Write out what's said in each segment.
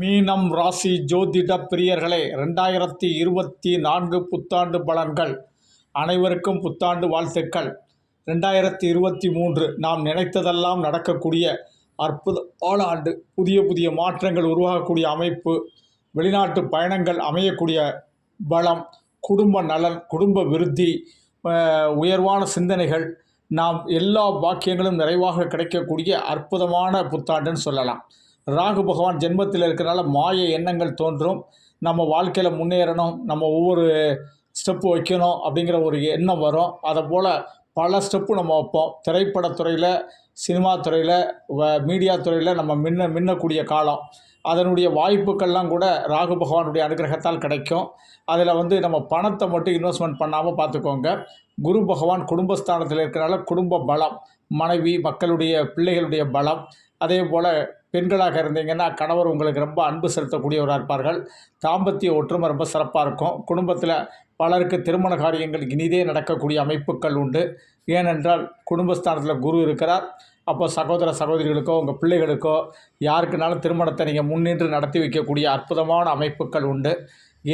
மீனம் ராசி ஜோதிட பிரியர்களே ரெண்டாயிரத்தி இருபத்தி நான்கு புத்தாண்டு பலன்கள். அனைவருக்கும் புத்தாண்டு வாழ்த்துக்கள். ரெண்டாயிரத்தி இருபத்தி மூன்று நாம் நினைத்ததெல்லாம் நடக்கக்கூடிய அற்புத ஆளாண்டு. புதிய புதிய மாற்றங்கள் உருவாகக்கூடிய அமைப்பு. வெளிநாட்டு பயணங்கள் அமையக்கூடிய பலம். குடும்ப நலன் குடும்ப விருத்தி உயர்வான சிந்தனைகள். நாம் எல்லா பாக்கியங்களும் நிறைவாக கிடைக்கக்கூடிய அற்புதமான புத்தாண்டுன்னு சொல்லலாம். ராகு பகவான் ஜென்மத்தில் இருக்கிறனால மாய எண்ணங்கள் தோன்றும். நம்ம வாழ்க்கையில் முன்னேறணும். நம்ம ஒவ்வொரு ஸ்டெப்பு வைக்கணும் அப்படிங்கிற ஒரு எண்ணம் வரும். அதை போல் பல ஸ்டெப்பு நம்ம வைப்போம். திரைப்படத்துறையில் சினிமா துறையில் வ மீடியா துறையில் நம்ம மின்ன மின்னக்கூடிய காலம். அதனுடைய வாய்ப்புகள்லாம் கூட ராகு பகவானுடைய அனுகிரகத்தால் கிடைக்கும். அதில் வந்து நம்ம பணத்தை மட்டும் இன்வெஸ்ட்மெண்ட் பண்ணாமல் பார்த்துக்கோங்க. குரு பகவான் குடும்பஸ்தானத்தில் இருக்கிறனால குடும்ப பலம் மனைவி மக்களுடைய பிள்ளைகளுடைய பலம் அதே போல் பெண்களாக இருந்தீங்கன்னா கணவர் உங்களுக்கு ரொம்ப அன்பு செலுத்தக்கூடியவராக இருப்பார்கள். தாம்பத்திய ஒற்றுமை ரொம்ப சிறப்பாக இருக்கும். குடும்பத்தில் பலருக்கு திருமண காரியங்கள் இனிதே நடக்கக்கூடிய அமைப்புகள் உண்டு. ஏனென்றால் குடும்பஸ்தானத்தில் குரு இருக்கிறார். அப்போ சகோதர சகோதரிகளுக்கோ உங்கள் பிள்ளைகளுக்கோ யாருக்குனாலும் திருமணத்தை நீங்கள் முன்னின்று நடத்தி வைக்கக்கூடிய அற்புதமான அமைப்புகள் உண்டு.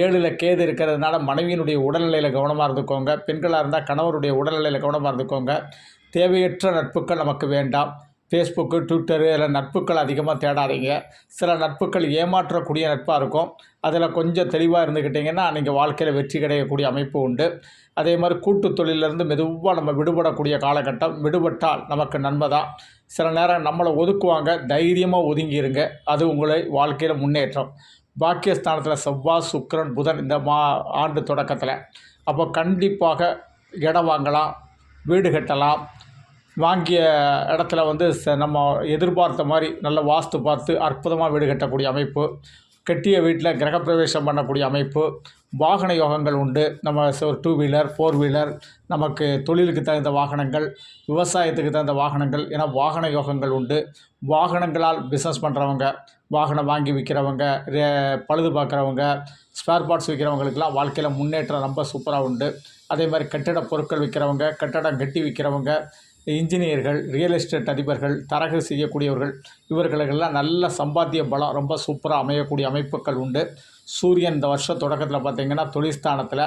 ஏழில் கேது இருக்கிறதுனால மனைவியினுடைய உடல்நிலையில் கவனமாக இருந்துக்கோங்க. பெண்களாக இருந்தால் கணவருடைய உடல்நிலையில் கவனமாக இருந்துக்கோங்க. தேவையற்ற நட்புகள் நமக்கு வேண்டாம். ஃபேஸ்புக்கு ட்விட்டரு இதில் நட்புகள் அதிகமாக தேடாதீங்க. சில நட்புகள் ஏமாற்றக்கூடிய நட்பாக இருக்கும். அதில் கொஞ்சம் தெளிவாக இருந்துக்கிட்டிங்கன்னா நீங்கள் வாழ்க்கையில் வெற்றி கிடைக்கக்கூடிய அமைப்பு உண்டு. அதே மாதிரி கூட்டு தொழிலிருந்து மெதுவாக நம்ம விடுபடக்கூடிய காலகட்டம் விடுபட்டால் நமக்கு நன்மை தான். சில நேரம் நம்மளை ஒதுக்குவாங்க தைரியமாக ஒதுங்கிருங்க. அது உங்களை வாழ்க்கையில் முன்னேற்றம். பாக்கியஸ்தானத்தில் செவ்வாய் சுக்கரன் புதன் இந்த மா ஆண்டு தொடக்கத்தில். அப்போ கண்டிப்பாக இடம் வாங்கலாம் வீடு கட்டலாம். வாங்கிய இடத்துல வந்து ச நம்ம எதிர்பார்த்த மாதிரி நல்ல வாஸ்து பார்த்து அற்புதமாக வீடு கட்டக்கூடிய அமைப்பு கட்டிய வீட்டில் கிரகப்பிரவேசம் பண்ணக்கூடிய அமைப்பு வாகன யோகங்கள் உண்டு. நம்ம டூ வீலர் ஃபோர் வீலர் நமக்கு தொழிலுக்கு தகுந்த வாகனங்கள் விவசாயத்துக்கு தகுந்த வாகனங்கள் என வாகன யோகங்கள் உண்டு. வாகனங்களால் பிஸ்னஸ் பண்ணுறவங்க வாகனம் வாங்கி விற்கிறவங்க ரே- பழுது பார்க்குறவங்க ஸ்பேர் பார்ட்ஸ் விற்கிறவங்களுக்கெல்லாம் வாழ்க்கையில் முன்னேற்றம் ரொம்ப சூப்பராக உண்டு. அதே மாதிரி கட்டிட பொருட்கள் விற்கிறவங்க கட்டடம் கட்டி விற்கிறவங்க இன்ஜினியர்கள் ரியல் எஸ்டேட் அதிபர்கள் தரகு செய்யக்கூடியவர்கள் இவர்களுக்கெல்லாம் நல்ல சம்பாத்திய பலம் ரொம்ப சூப்பராக அமையக்கூடிய அமைப்புகள் உண்டு. சூரியன் இந்த வருஷ தொடக்கத்தில் பார்த்திங்கன்னா தொழிற்ஸ்தானத்தில்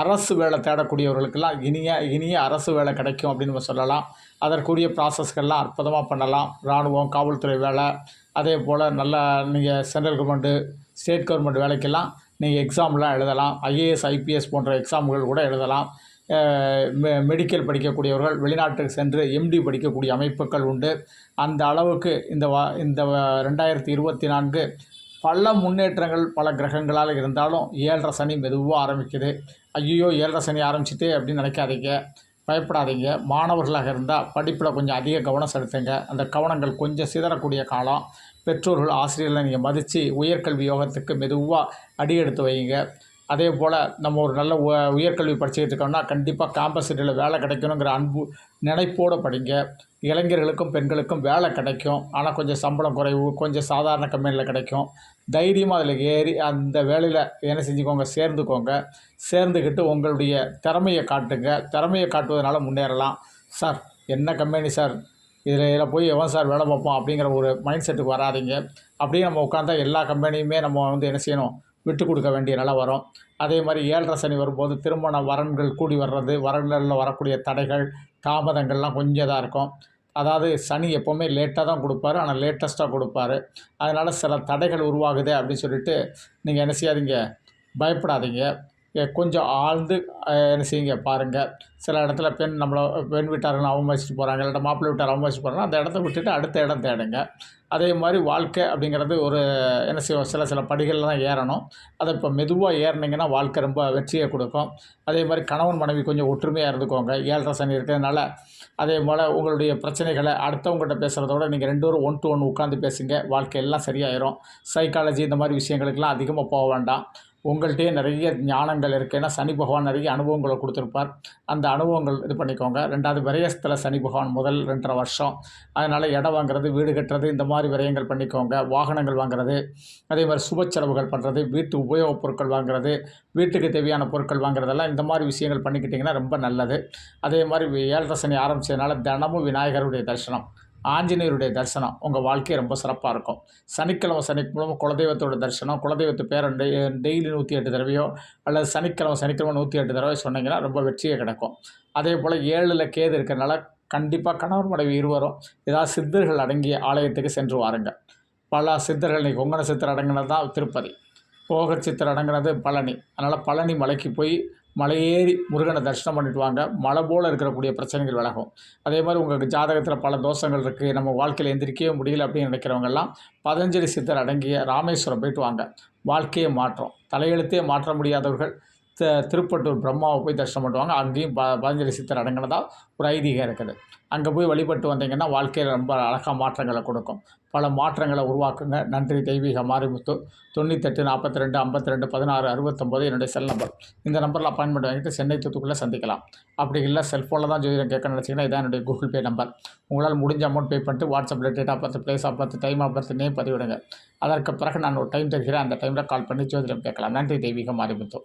அரசு வேலை தேடக்கூடியவர்களுக்கெல்லாம் இனிய இனிய அரசு வேலை கிடைக்கும் அப்படின்னு நம்ம சொல்லலாம். அதற்குரிய ப்ராசஸ்கள்லாம் அற்புதமாக பண்ணலாம். இராணுவம் காவல்துறை வேலை அதே போல் நல்லா நீங்கள் சென்ட்ரல் கவர்மெண்ட்டு ஸ்டேட் கவர்மெண்ட் வேலைக்கெல்லாம் நீங்கள் எக்ஸாம்லாம் எழுதலாம். ஐஏஎஸ் ஐபிஎஸ் போன்ற எக்ஸாம்கள் கூட எழுதலாம். மெ மெடிக்கல் படிக்கக்கூடியவர்கள் வெளிநாட்டுக்கு சென்று எம்டி படிக்கக்கூடிய அமைப்புகள் உண்டு. அந்த அளவுக்கு இந்த வா இந்த ரெண்டாயிரத்தி இருபத்தி நான்கு பல முன்னேற்றங்கள் பல கிரகங்களால் இருந்தாலும் ஏழரை சனி மெதுவாக ஆரம்பிக்குது. ஐயோ ஏழரை சனி ஆரம்பிச்சிட்டு அப்படின்னு நினைக்காதீங்க. பயப்படாதீங்க. மாணவர்களாக இருந்தால் படிப்பில் கொஞ்சம் அதிக கவனம் செலுத்துங்க. அந்த கவனங்கள் கொஞ்சம் சிதறக்கூடிய காலம். பெற்றோர்கள் ஆசிரியர்களை நீங்கள் மதித்து உயர்கல்வி யோகத்துக்கு மெதுவாக அடி எடுத்து வைங்க. அதே போல் நம்ம ஒரு நல்ல உ உயர்கல்வி படிச்சுக்கிட்டு இருக்கோம்னா கண்டிப்பாக காம்பசிட்டியில் வேலை கிடைக்கணுங்கிற அன்பு நினைப்போடு படிங்க. இளைஞர்களுக்கும் பெண்களுக்கும் வேலை கிடைக்கும். ஆனால் கொஞ்சம் சம்பளம் குறைவு கொஞ்சம் சாதாரண கம்பெனியில் கிடைக்கும். தைரியமாக அதில் ஏறி அந்த வேலையில் என்ன செஞ்சுக்கோங்க சேர்ந்துக்கோங்க. சேர்ந்துக்கிட்டு உங்களுடைய திறமையை காட்டுங்க. திறமையை காட்டுவதனால முன்னேறலாம். சார் என்ன கம்பெனி சார்? இதில் இதில் போய் எவன் சார் வேலை பார்ப்போம் அப்படிங்கிற ஒரு மைண்ட் செட்டுக்கு வராதீங்க. அப்படியே நம்ம உட்காந்தா எல்லா கம்பெனியுமே நம்ம வந்து என்ன செய்யணும்? விட்டு கொடுக்க வேண்டிய நிலை வரும். அதே மாதிரி ஏழரை சனி வரும்போது திருமண வரன்கள் கூடி வர்றது வரன்களில் வரக்கூடிய தடைகள் தாமதங்கள்லாம் கொஞ்சம் இதாக இருக்கும். அதாவது சனி எப்போவுமே லேட்டாக தான் கொடுப்பாரு ஆனால் லேட்டஸ்ட்டாக கொடுப்பாரு. அதனால் சில தடைகள் உருவாகுது அப்படின்னு சொல்லிட்டு நீங்கள் என்ன செய்யாதீங்க பயப்படாதீங்க. கொஞ்சம் ஆழ்ந்து என்ன செய்யுங்க பாருங்கள் சில இடத்துல பெண் நம்மளை பெண் வீட்டார்கள் அவமதிச்சுட்டு போகிறாங்க இல்லாட்ட மாப்பிள்ளை வீட்டார் அவமதிச்சுட்டு போகிறாங்க அந்த இடத்த விட்டுட்டு அடுத்த இடம் தேடுங்க. அதே மாதிரி வாழ்க்கை அப்படிங்கிறது ஒரு என்ன செய்வோம் சில சில படிகளில் தான் ஏறணும். அதை இப்போ மெதுவாக ஏறினீங்கன்னா வாழ்க்கை ரொம்ப வெற்றியை கொடுக்கும். அதே மாதிரி கணவன் மனைவி கொஞ்சம் ஒற்றுமையாக இருந்துக்கோங்க. ஏழரை சனி இருக்கிறதுனால அதே போல் உங்களுடைய பிரச்சனைகளை அடுத்தவங்ககிட்ட பேசுகிறத விட நீங்கள் ரெண்டு பேரும் ஒன் டு ஒன் உட்காந்து பேசுங்க. வாழ்க்கை எல்லாம் சரியாயிரும். சைக்காலஜி இந்த மாதிரி விஷயங்களுக்கெல்லாம் அதிகமாக போக வேண்டாம். உங்கள்கிட்டயே நிறைய ஞானங்கள் இருக்குது ஏன்னா சனி பகவான் நிறைய அனுபவங்களை கொடுத்துருப்பார். அந்த அனுபவங்கள் இது பண்ணிக்கோங்க. ரெண்டாவது விரயஸ்தில் சனி பகவான் முதல் ரெண்டரை வருஷம். அதனால் இடம் வாங்குறது வீடு கட்டுறது இந்த மாதிரி விரயங்கள் பண்ணிக்கோங்க. வாகனங்கள் வாங்குறது அதே மாதிரி சுப செலவுகள் பண்ணுறது வீட்டு உபயோகப் பொருட்கள் வாங்குறது வீட்டுக்கு தேவையான பொருட்கள் வாங்குறதெல்லாம் இந்த மாதிரி விஷயங்கள் பண்ணிக்கிட்டிங்கன்னா ரொம்ப நல்லது. அதே மாதிரி ஏழரை சனி ஆரம்பிச்சதுனால தினமும் விநாயகருடைய தரிசனம். ஆஞ்சநேயருடைய தரிசனம் உங்கள் வாழ்க்கை ரொம்ப சிறப்பாக இருக்கும். சனிக்கிழமை சனிக்கிழமை குலதெய்வத்தோட தரிசனம் குலதெய்வத்து பேரன் டெய் டெய்லி நூற்றி எட்டு தடவையோ அல்லது சனிக்கிழமை சனிக்கிழமை நூற்றி எட்டு தடவை சொன்னீங்கன்னா ரொம்ப வெற்றியை கிடைக்கும். அதே போல் ஏழில் கேது இருக்கிறனால கண்டிப்பாக கணவர் மனைவி இருவரும் ஏதாவது சித்தர்கள் அடங்கிய ஆலயத்துக்கு சென்று வாருங்கள் பல சித்தர்கள் இன்றைக்கி கொங்கண சித்தர் அடங்கினது தான் திருப்பதி. போகர் சித்தர் அடங்கினது பழனி. அதனால் பழனி மலைக்கு போய் மலையேறி முருகனை தரிசனம் பண்ணிட்டு வாங்க. மலை போல் இருக்கக்கூடிய பிரச்சனைகள் விலகும். அதே மாதிரி உங்களுக்கு ஜாதகத்தில் பல தோஷங்கள் இருக்குது நம்ம வாழ்க்கையில் எந்திரிக்கவே முடியல அப்படின்னு நினைக்கிறவங்கெல்லாம் பதஞ்சலி சித்தர் அடங்கிய ராமேஸ்வரம் போயிட்டு வாங்க. வாழ்க்கையை மாற்றம். தலையெழுத்தே மாற்ற முடியாதவர்கள் திருப்பட்டூர் பிரம்மாவை போய் தரிசனம் பண்ணுவாங்க. அங்கேயும் ப பதஞ்சலி சித்தர் அடங்கினதா ஒரு ஐதீகம் இருக்குது. அங்கே போய் வழிபட்டு வந்தீங்கன்னா வாழ்க்கையில் ரொம்ப அழகாக மாற்றங்களை கொடுக்கும். பல மாற்றங்களை உருவாக்குங்க. நன்றி தெய்வீக மாரிமுத்து. தொண்ணூத்தெட்டு நாற்பத்தி ரெண்டு ஐம்பத்தி ரெண்டு பதினாறு அறுபத்தொம்போது என்னுடைய செல் நம்பர் இந்த நம்பரில் அப்பாயின்மெண்ட் வாங்கிட்டு சென்னை தூத்துக்குள்ளே சந்திக்கலாம். அப்படி இல்லை செல்ஃபோனில் தான் ஜோதிடம் கேட்க நினச்சிங்கன்னா இதான் என்னுடைய கூகுள் பே நம்பர் உங்களால் முடிஞ்ச அமௌண்ட் பே பண்ணிட்டு வாட்ஸ்அப்பில் date of birth place of birth time of birth name பதிவிடுங்க. அதற்கு பிறகு நான் ஒரு டைம் தருகிறேன். அந்த டைமில் கால் பண்ணி ஜோதிடம் கேட்கலாம். நன்றி தெய்வீக மாரிமுத்து.